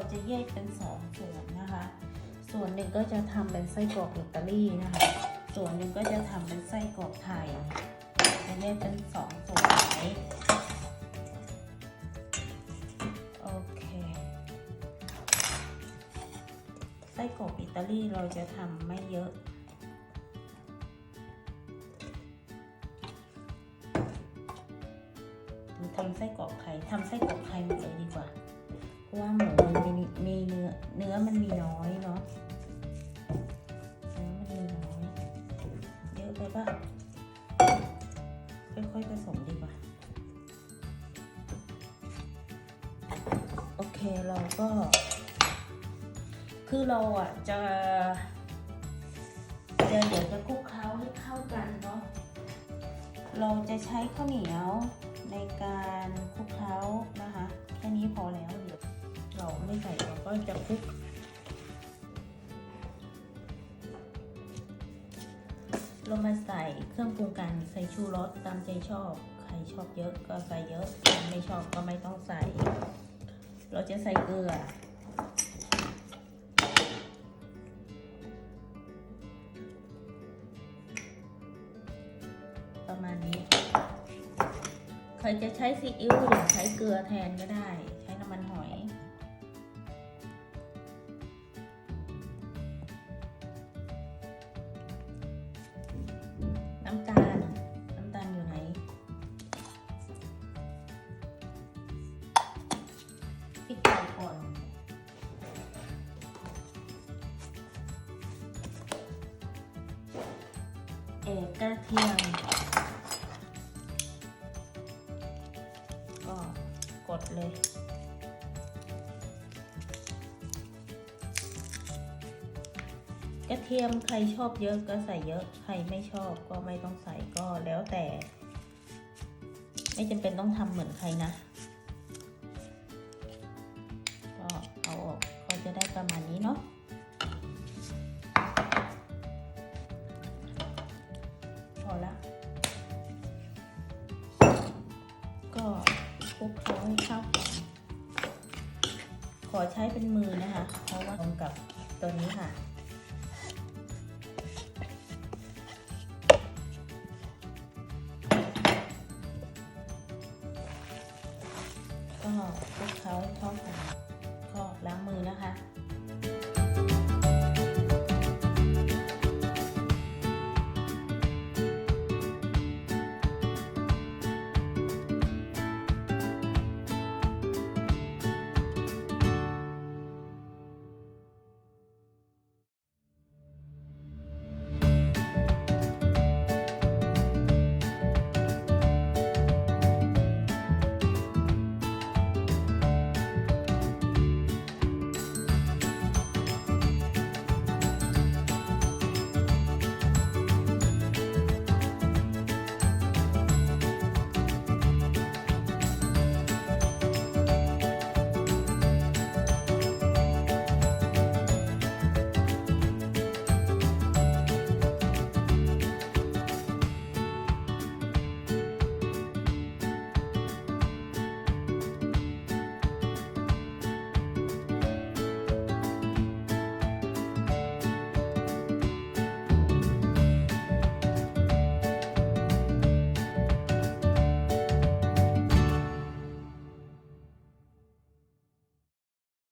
เราจะแยกเป็นสองส่วนนะคะ ส่วนหนึ่งก็จะทำเป็นไส้กรอกอิตาลีนะคะ ส่วนหนึ่งก็จะทำเป็นไส้กรอกไทย จะแยกเป็นสองส่วนไว้โอเค ไส้กรอกอิตาลีเราจะทำไม่เยอะหรือทำไส้กรอกไข่ทำไส้กรอกไข่หมดเลยดีกว่า เพราะว่าหมูมันมีมีเนื้อเนื้อมันมีน้อยเนาะเนื้อมันมีน้อย เยอะไปปะค่อยๆผสมดีกว่า โอเคเราก็ คือเราอะจะจะเดี๋ยวจะคลุกเคล้าให้เข้ากันเนาะ เราจะใช้ข้าวเหนียวในการคลุกเคล้านะคะ แค่นี้พอแล้ว เราไม่ใส่เราก็จะคลุกเรามาใส่เครื่องปรุงกันใส่ชูรสตามใจชอบ ใครชอบเยอะก็ใส่เยอะใครไม่ชอบก็ไม่ต้องใส่ เราจะใส่เกลือ ประมาณนี้ ใครจะใช้ซีอิ๊วหรือใช้เกลือแทนก็ได้ ใช้น้ำมันหอย กกระเทียม ก็กดเลยกระเทียมใครชอบเยอะก็ใส่เยอะใครไม่ชอบก็ไม่ต้องใส่ก็แล้วแต่ ไม่จำเป็นต้องทำเหมือนใครนะ ก็เอาออกก็จะได้ประมาณนี้เนาะ คลุกเคล้าให้เข้ากันขอใช้เป็นมือนะคะ เพราะว่าตรงกับตัวนี้ค่ะ ก็คลุกเคล้าให้เข้ากันก็ล้างมือนะคะ